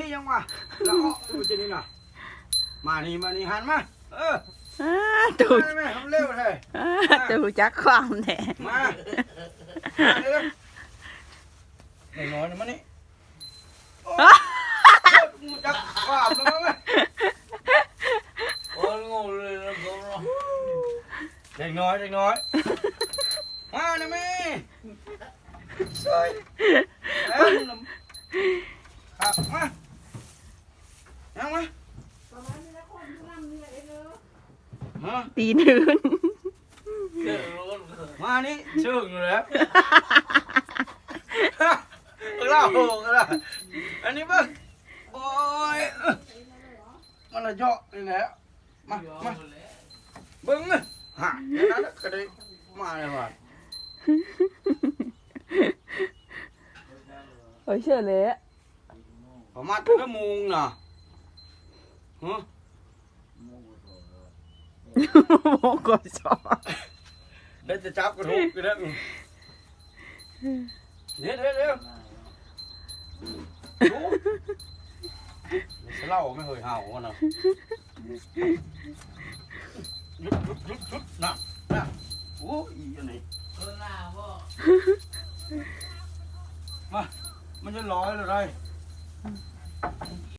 พี่ยังวะแล้วเอาดูจะนี่น่ะมานี่มานี่หันมาเอออ้าตูมาได้ไหมทำเร็วเลยอ้าตูจักความแท้มามาเร็วๆน้อยๆนะมานี่โอ้ยมึงจักความแล้วมั้ยโอ้ยงงเลยนะผมเนาะเด็กน้อยเด็กน้อยมานะแม่สวยเอ้ยน้ำครับมา ยังมาฮะตีนื่นเดี๋ยวรู้กันมานี่เชื่องอยู่แล้วเล่ากันละอันนี้เบิ้งโอ้ยเอ้อมันละเจาะนี่แหละมามาเบิ้งเลยฮะเดี๋ยวนั้นก็ได้มาเลยว่ะโอ้ยเชื่อเลยประมาณชั่วโมงน่ะฮะโมกสอได้จะจับกระทุกกันแล้วเดี๋ยวเดี๋ยวเดี๋ยวดูเล่าไม่เคยเห่ากันนะ ยุดยุดยุดยุดน่ะน่ะโอ้ยอันนี้เออหน้าบ่มามันจะร้อยเลยได้